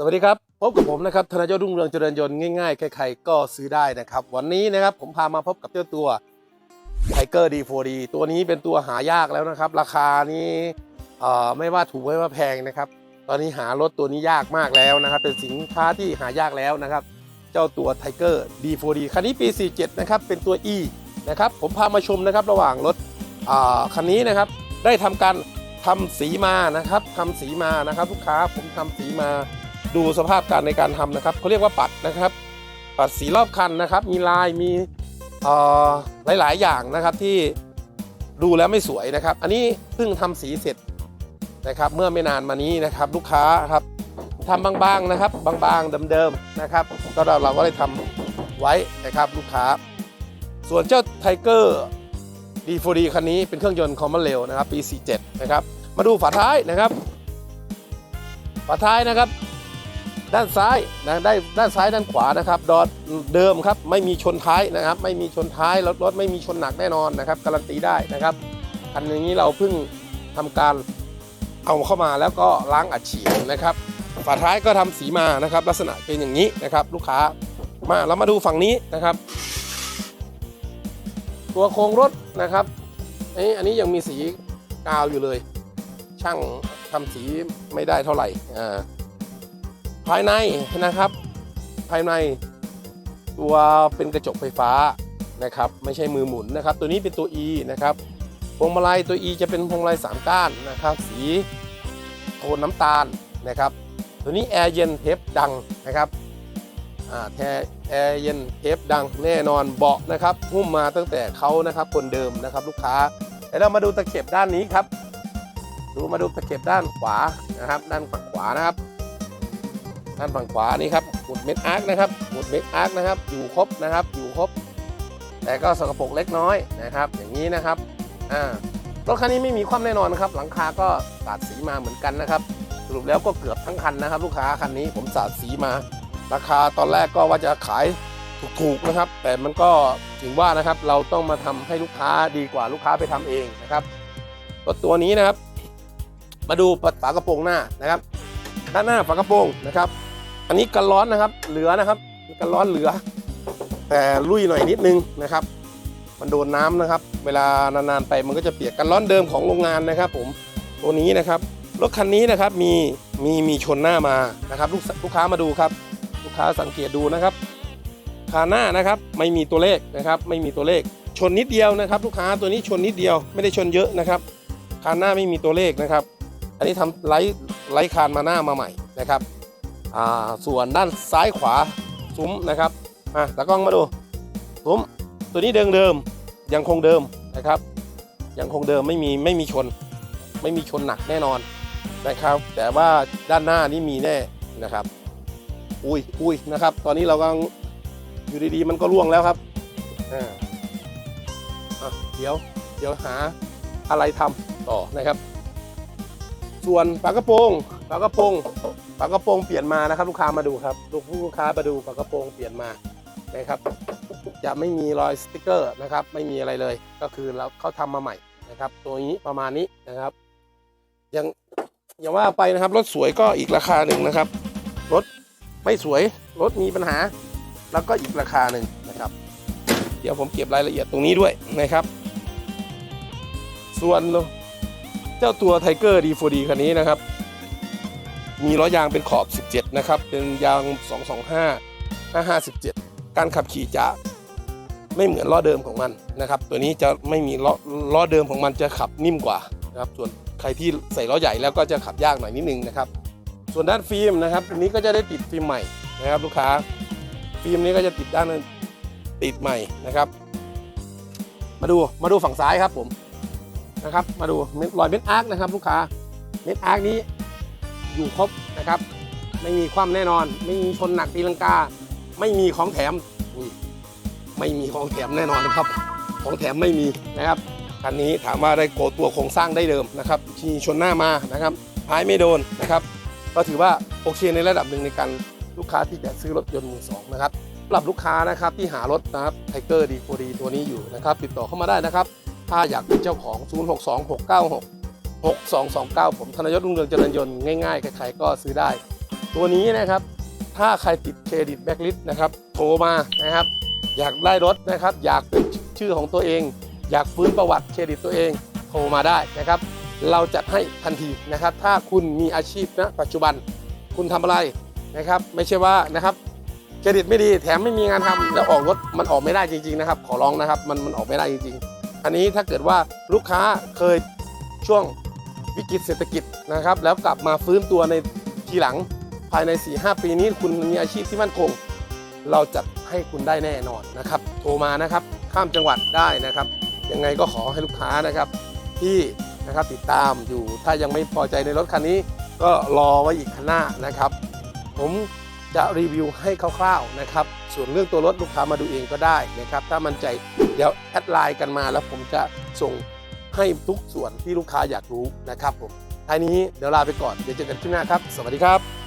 สวัสดีครับ พบกับผมนะครับธนายศรุ่งเรืองเจริญยนต์ง่ายๆ ใครๆก็ซื้อได้นะครับ วันนี้นะครับผมพามาพบกับเจ้าตัวไทเกอร์ดีโฟดีตัวนี้เป็นตัวหายากแล้วนะครับ ราคานี้ไม่ว่าถูกไม่ว่าแพงนะครับ ตอนนี้หารถตัวนี้ยากมากแล้วนะครับ เป็นสินค้าที่หายากแล้วนะครับ เจ้าตัวไทเกอร์ดีโฟดีคันนี้ปี 47 นะครับ เป็นตัว E นะครับผมพามาชมนะครับระหว่างรถคันนี้นะครับได้ทำการทำสีมานะครับทำสีมานะครับ ลูกค้าผมทำสีมา ดูสภาพการในการทำนะครับเขาเรียกว่าปัดนะครับ ปัดสีรอบคันนะครับ มีลายมีหลาย ๆ อย่างนะครับที่ดูแล้วไม่สวยนะครับ อันนี้เพิ่งทำสีเสร็จนะครับ เมื่อไม่นานมานี้นะครับ ลูกค้าครับทำบางๆนะครับ บางๆเดิมๆนะครับ ก็เราเราก็ได้ทำไว้นะครับลูกค้า ส่วนเจ้าไทเกอร์ดีโฟดีคันนี้เป็นเครื่องยนต์คอมมอนเรลนะครับปี 47 นะครับ มาดูฝาท้ายนะครับ ฝาท้ายนะครับ ด้านซ้ายนะได้ด้านซ้ายด้านขวานะครับดอทเดิมครับไม่มีชนท้ายนะครับ ไม่มีชนท้ายรถรถไม่มีชนหนักแน่นอนนะครับการันตีได้นะครับคันนี้เราเพิ่งทำการเอาเข้ามาแล้วก็ล้างอัดฉีดนะครับฝาท้ายก็ทำสีมานะครับ ลักษณะเป็นอย่างนี้นะครับ ลูกค้ามาเรามาดูฝั่งนี้นะครับ ตัวโครงรถนะครับเอ้ยอันนี้ยังมีสีกาวอยู่เลย ช่างทำสีไม่ได้เท่าไหร่อ่า ภายในนะครับ ภายในตัวเป็นกระจกไฟฟ้านะครับไม่ใช่มือหมุนนะครับ ตัวนี้เป็นตัว E นะครับพวงมาลัยตัว E จะเป็นพวงมาลัย3ก้านนะครับ สีโทนน้ำตาลนะครับ ตัวนี้แอร์เย็นเทปดังนะครับอ่าแทแอร์เย็นเทปดังแน่นอนเบาะนะครับหุ้มมาตั้งแต่เขานะครับคนเดิมนะครับลูกค้าเดี๋ยวเรามาดูตะเข็บด้านนี้ครับ ดูมาดูตะเข็บด้านขวานะครับ ด้านฝั่งขวานะครับ ด้านฝั่งขวานี่ครับหุดเม็ดอาร์คนะครับหุดเม็ดอาร์คนะครับ อยู่ครบนะครับ อยู่ครบ แต่ก็สกปรกเล็กน้อยนะครับ อย่างนี้นะครับอ่ารถคันนี้ไม่มีความแน่นอนนะครับ หลังคาก็สาดสีมาเหมือนกันนะครับสรุปแล้วก็เกือบทั้งคันนะครับ ลูกค้าคันนี้ผมสาดสีมา ราคาตอนแรกก็ว่าจะขายถูกๆนะครับ แต่มันก็ถึงว่านะครับ เราต้องมาทำให้ลูกค้าดีกว่าลูกค้าไปทำเองนะครับรถตัวนี้นะครับ มาดูฝากระโปรงหน้านะครับ ด้านหน้าฝากระโปรงนะครับ อันนี้กันร้อนนะครับ เหลือนะครับกันร้อนเหลือ แต่ลุยหน่อยนิดนึงนะครับ มันโดนน้ำนะครับ เวลานานๆไปมันก็จะเปียกกันร้อนเดิมของโรงงานนะครับ ผมตัวนี้นะครับรถคันนี้นะครับมีมีมีชนหน้ามานะครับลูกลูกค้ามาดูครับ ลูกค้าสังเกตดูนะครับคาหน้านะครับไม่มีตัวเลขนะครับ ไม่มีตัวเลข ชนนิดเดียวนะครับ ลูกค้าตัวนี้ชนนิดเดียวไม่ได้ชนเยอะนะครับคาหน้าไม่มีตัวเลขนะครับ อันนี้ทำไลท์ไลท์คานมาหน้ามาใหม่นะครับ อ่าส่วนด้านซ้ายขวาซุ้มนะครับอะตากล้องมาดูซุ้มตัวนี้เดิมเดิมยังคงเดิมนะครับยังคงเดิมไม่มีไม่มีชน ไม่มีชนหนักแน่นอนนะครับ แต่ว่าด้านหน้านี่มีแน่นะครับ อุ้ยอุ้ยนะครับ ตอนนี้เรากำลังอยู่ดีๆ มันก็ร่วงแล้วครับอ่าเดี๋ยวเดี๋ยวหาอะไรทำต่อนะครับ ส่วนฝากระโปรงฝากระโปรง ฝากระโปรงเปลี่ยนมานะครับ ลูกค้ามาดูครับลูกลูกค้ามาดูฝากระโปรงเปลี่ยนมานะครับ จะไม่มีรอยสติกเกอร์นะครับ ไม่มีอะไรเลย ก็คือเราเขาทำมาใหม่นะครับ ตัวนี้ประมาณนี้นะครับยังอย่าว่าไปนะครับรถสวยก็อีกราคาหนึ่งนะครับรถไม่สวยรถมีปัญหา แล้วก็อีกราคาหนึ่งนะครับ เดี๋ยวผมเก็บรายละเอียดตรงนี้ด้วยนะครับ ส่วนเจ้าตัวไทเกอร์ดีโฟดีคันนี้นะครับ มีล้อยางเป็นขอบ 17 นะครับ เป็นยาง 225 557 การขับขี่จะไม่เหมือนล้อเดิมของมันนะครับ ตัวนี้จะไม่มีล้อล้อเดิมของมันจะขับนิ่มกว่านะครับ ส่วนใครที่ใส่ล้อใหญ่แล้วก็จะขับยากหน่อยนิดนึงนะครับ ส่วนด้านฟิล์มนะครับอันนี้ก็จะได้ติดฟิล์มใหม่นะครับ ลูกค้า ฟิล์มนี้ก็จะติดด้านนั้นติดใหม่นะครับ มาดูมาดูฝั่งซ้ายครับผมนะครับ มาดูรอยเม็ดอาร์คนะครับ ลูกค้าเม็ดอาร์คนี้ อยู่ครบนะครับ ไม่มีความแน่นอน ไม่มีชนหนักตีลังกา ไม่มีของแถมอุ้ยไม่มีของแถมแน่นอนนะครับ ของแถมไม่มีนะครับคันนี้ถามว่าได้โกตัวโครงสร้างได้เดิมนะครับที่ชนหน้ามานะครับท้ายไม่โดนนะครับ ก็ถือว่าโอเคในระดับหนึ่งในการลูกค้าที่จะซื้อรถยนต์มือสองนะครับสำหรับลูกค้านะครับที่หารถนะครับไทเกอร์ดีโฟดีตัวนี้อยู่นะครับ ติดต่อเข้ามาได้นะครับ ถ้าอยากเป็นเจ้าของ 062696 6229 ผมธนยศรุ่งเรืองเจริญยนต์ง่ายๆ ใครๆก็ซื้อได้ ตัวนี้นะครับ ถ้าใครติดเครดิตแบ็กลิสต์นะครับโทรมานะครับ อยากได้รถนะครับ อยากเป็นชื่อของตัวเอง อยากฟื้นประวัติเครดิตตัวเอง โทรมาได้นะครับ เราจัดให้ทันทีนะครับ ถ้าคุณมีอาชีพณปัจจุบันคุณทำอะไรนะครับ ไม่ใช่ว่านะครับเครดิตไม่ดีแถมไม่มีงานทำแล้วออกรถมันออกไม่ได้จริง ๆนะครับ ขอร้องนะครับ มันมันออกไม่ได้จริง ๆ อันนี้ถ้าเกิดว่าลูกค้าเคยช่วง วิกฤตเศรษฐกิจนะครับ แล้วกลับมาฟื้นตัวในทีหลังภายใน 4-5 ปีนี้คุณมีอาชีพที่มั่นคง เราจัดให้คุณได้แน่นอนนะครับ โทรมานะครับข้ามจังหวัดได้นะครับ ยังไงก็ขอให้ลูกค้านะครับที่นะครับติดตามอยู่ถ้ายังไม่พอใจในรถคันนี้ ก็รอไว้อีกคันหน้านะครับ ผมจะรีวิวให้คร่าวๆนะครับ ส่วนเรื่องตัวรถลูกค้ามาดูเองก็ได้นะครับ ถ้ามั่นใจเดี๋ยวแอดไลน์กันมาแล้วผมจะส่ง ให้ทุกส่วนที่ลูกค้าอยากรู้นะครับผมท้ายนี้เดี๋ยวลาไปก่อนเดี๋ยวเจอกันที่หน้าครับ สวัสดีครับ